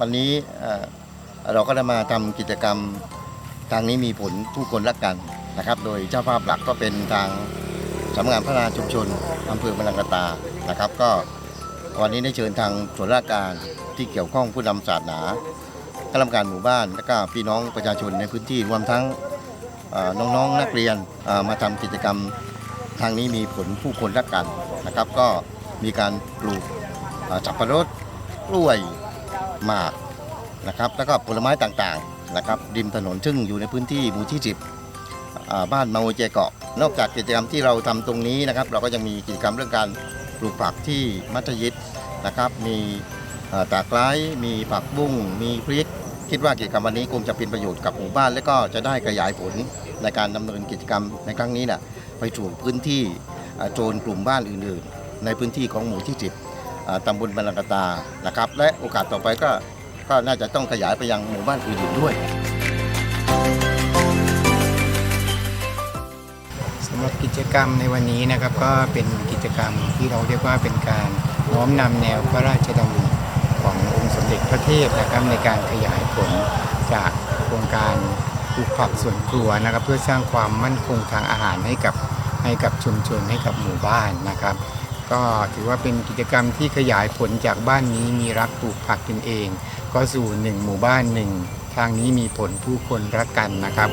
วันนี้เราก็ได้มาทำกิจกรรมทางนี้มีผลผู้คนรักกันนะครับ โดยเจ้าภาพหลักก็เป็นทางสำนักงานพัฒนาชุมชนอำเภอมะลังกตานะครับ ก็วันนี้ได้เชิญทางส่วนราชการที่เกี่ยวข้องผู้นำศาสนาข้าราชการหมู่บ้านและก็พี่น้องประชาชนในพื้นที่รวมทั้งน้องๆนักเรียนมาทำกิจกรรมทางนี้มีผลผู้คนรักกันนะครับ ก็มีการปลูกเอ่อสับปะรดกล้วย หมากนะครับแล้วก็ผลไม้ต่างๆนะครับริมถนนซึ่งอยู่ในพื้นที่หมู่ที่10อ่าบ้านมาโวเจเกาะ นอกจากกิจกรรมที่เราทำตรงนี้นะครับ เราก็ยังมีกิจกรรมเรื่องการปลูกผักที่มัธยิดนะครับ มีตากไร้มีผักบุ้ง มีพริก คิดว่ากิจกรรมวันนี้คงจะเป็นประโยชน์กับหมู่บ้าน และก็จะได้ขยายผลในการดำเนินกิจกรรมในครั้งนี้นะไปสู่พื้นที่โจรกลุ่มบ้านอื่นๆ ในพื้นที่ของหมู่ที่10อ่า ตำบลบรรลังกตานะครับ และโอกาสต่อไปก็ก็น่าจะต้องขยายไปยังหมู่บ้านอื่นๆด้วยสำหรับกิจกรรมในวันนี้นะครับก็เป็นกิจกรรมที่เราเรียกว่าเป็นการน้อมนำแนวพระราชดำริขององค์สมเด็จพระเทพนะครับในการขยายผลจากโครงการปลูกผักสวนครัวนะครับ เพื่อสร้างความมั่นคงทางอาหารให้กับให้กับชุมชนให้กับหมู่บ้านนะครับ ก็ถือว่าเป็นกิจกรรมที่ขยายผลจากบ้านนี้มีรักปลูกผักกินเอง ก็สู่หนึ่งหมู่บ้านหนึ่งทางนี้มีผลผู้คนรักกันนะครับ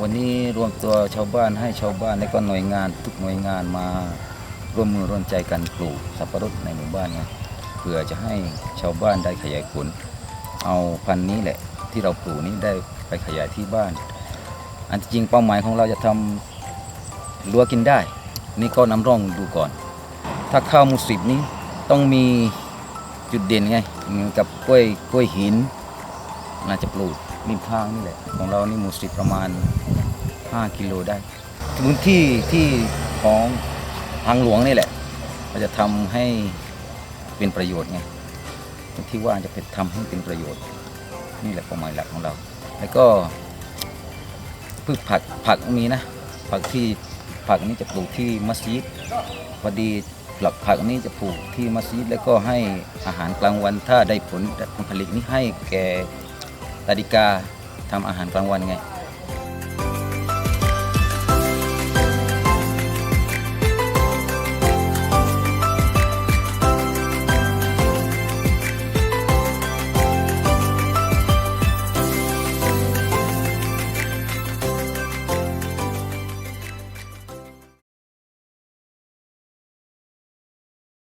วันนี้รวมตัวชาวบ้านให้ชาวบ้านและก็หน่วยงานทุกหน่วยงานมาร่วมมือร่วมใจกันปลูกสับปะรดในหมู่บ้านไงเพื่อจะให้ชาวบ้านได้ขยายผล เอาพันธุ์นี้แหละที่เราปลูกนี้ได้ไปขยายที่บ้าน อันที่จริงเป้าหมายของเราจะทำรั้วกินได้ นี่ก็นำร่องดูก่อน ถ้าข้าวมูสิบนี้ต้องมีจุดเด่นไงเหมือนกับกล้วยกล้วยหิน น่าจะปลูกริมทางนี่แหละ ของเรานี่มูสิบประมาณ 5 กิโลได้พื้นที่ที่ของทางหลวงนี่แหละเราจะทำให้เป็นประโยชน์ไงที่ว่าจะเป็นทำให้เป็นประโยชน์ นี่แหละเป้าหมายหลักของเรา แล้วก็ พืชผักผักมีนะ ผักที่ผักนี้จะปลูกที่มัสยิดพอดีหลักผักนี้จะปลูกที่มัสยิดแล้วก็ให้อาหารกลางวันถ้าได้ผลผลผลิตนี้ให้แก่ตาดิกาทำอาหารกลางวันไง